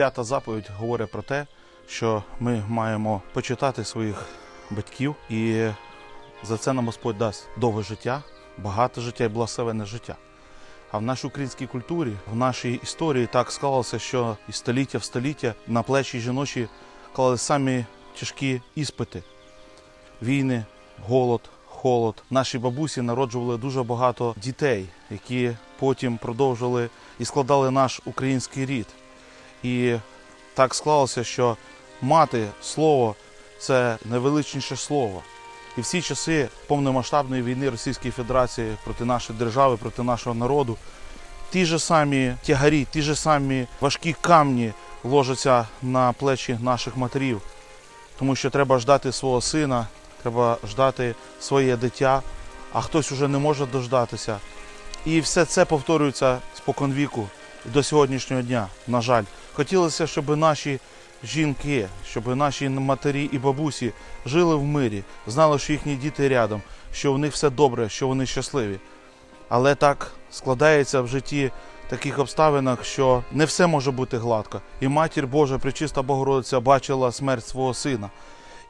П'ята заповідь говорить про те, що ми маємо почитати своїх батьків, і за це нам Господь дасть довге життя, багате життя і благословенне життя. А в нашій українській культурі, в нашій історії так склалося, що із століття в століття на плечі жіночі клали самі тяжкі іспити: війни, голод, холод. Наші бабусі народжували дуже багато дітей, які потім продовжили і складали наш український рід. І так склалося, що мати слово це найвеличніше слово. І всі часи повномасштабної війни Російської Федерації проти нашої держави, проти нашого народу, ті ж самі тягарі, ті ж самі важкі камні ложаться на плечі наших матерів. Тому що треба ждати свого сина, треба ждати своє дитя, а хтось уже не може дождатися. І все це повторюється споконвіку до сьогоднішнього дня, на жаль. Хотілося, щоб наші жінки, щоб наші матері і бабусі жили в мирі, знали, що їхні діти рядом, що в них все добре, що вони щасливі. Але так складається в житті таких обставинах, що не все може бути гладко. І матір Божа, пречиста Богородиця, бачила смерть свого сина.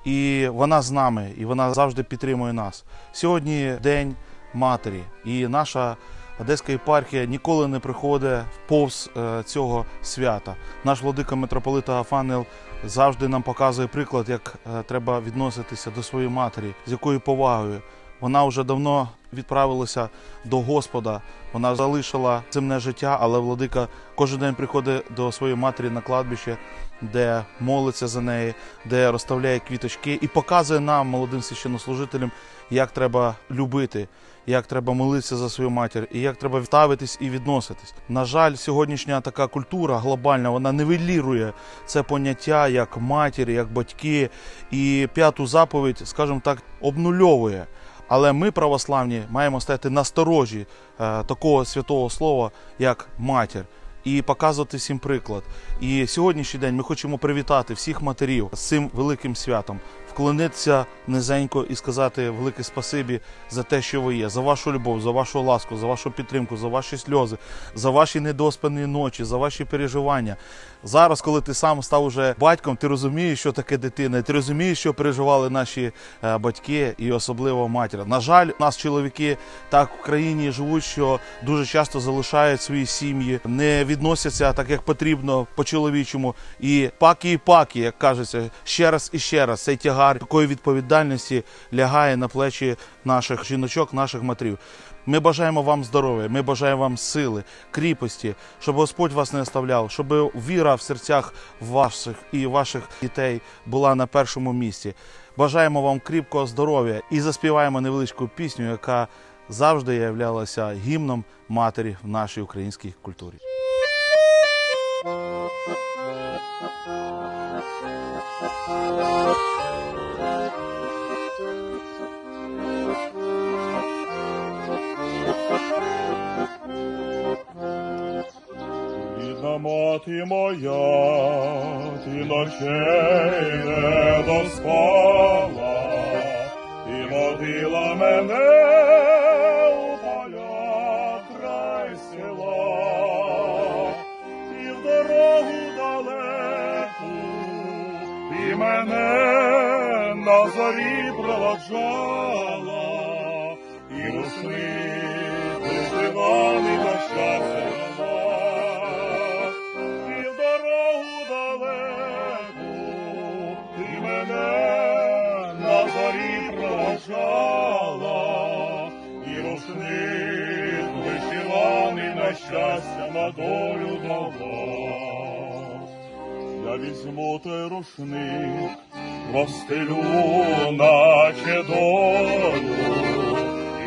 І вона з нами, і вона завжди підтримує нас. Сьогодні день матері, і наша Одеська єпархія ніколи не приходить повз е, цього свята. Наш владика митрополит Агафанел завжди нам показує приклад, як е, треба відноситися до своєї матері, з якою повагою. Вона вже давно відправилася до Господа. Вона залишила земне життя, але владика кожен день приходить до своєї матері на кладбище, де молиться за неї, де розставляє квіточки і показує нам, молодим священнослужителям, як треба любити, як треба молитися за свою матір, і як треба ставитись і відноситись. На жаль, сьогоднішня така культура глобальна, вона нивелірує це поняття як матір, як батьки, і п'яту заповідь, скажімо так, обнульовує. Але ми, православні, маємо стати насторожі е, такого святого слова, як матір, і показувати всім приклад. І сьогоднішній день ми хочемо привітати всіх матерів з цим великим святом, вклонитися низенько і сказати велике спасибі за те, що ви є, за вашу любов, за вашу ласку, за вашу підтримку, за ваші сльози, за ваші недоспані ночі, за ваші переживання. Зараз, коли ти сам став уже батьком, ти розумієш, що таке дитина, і ти розумієш, що переживали наші е, батьки і особливо матір. На жаль, нас чоловіки так в країні живуть, що дуже часто залишають свої сім'ї, не відносяться так, як потрібно по чоловічому. І паки і паки, як кажеться, ще раз і ще раз цей тягар такої відповідальності лягає на плечі наших жіночок, наших матерів. Ми бажаємо вам здоров'я, ми бажаємо вам сили, кріпості, щоб Господь вас не оставляв, щоб віра в серцях ваших і ваших дітей була на першому місці. Бажаємо вам кріпкого здоров'я і заспіваємо невеличку пісню, яка завжди являлася гімном матері в нашій українській культурі. Рідна мати моя, ти ночей не доспала, ти водила мене у поля край села, і в дорогу далеку, ти мене на зорі проводжала, і рушник вишиваний на щастя щастя, на долю дала. Я візьму той рушник, розстелю, наче долю,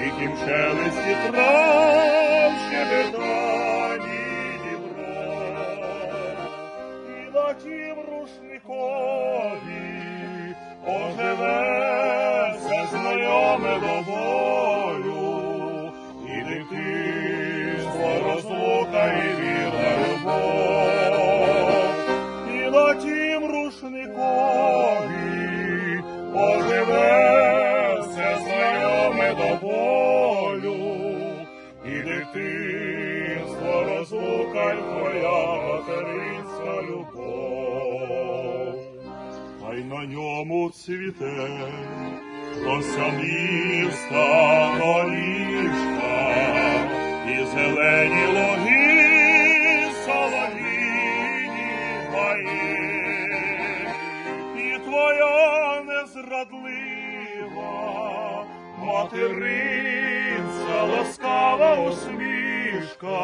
і тім шелесті трав щебетані дібра. І на тім рушникові оживе дитинство й твоя материнська любов. хай на ньому цвіте росянista доріжка і зелені логи соловіні гаї, і твоя незрадлива материнця ласкава усмішка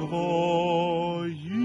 твои.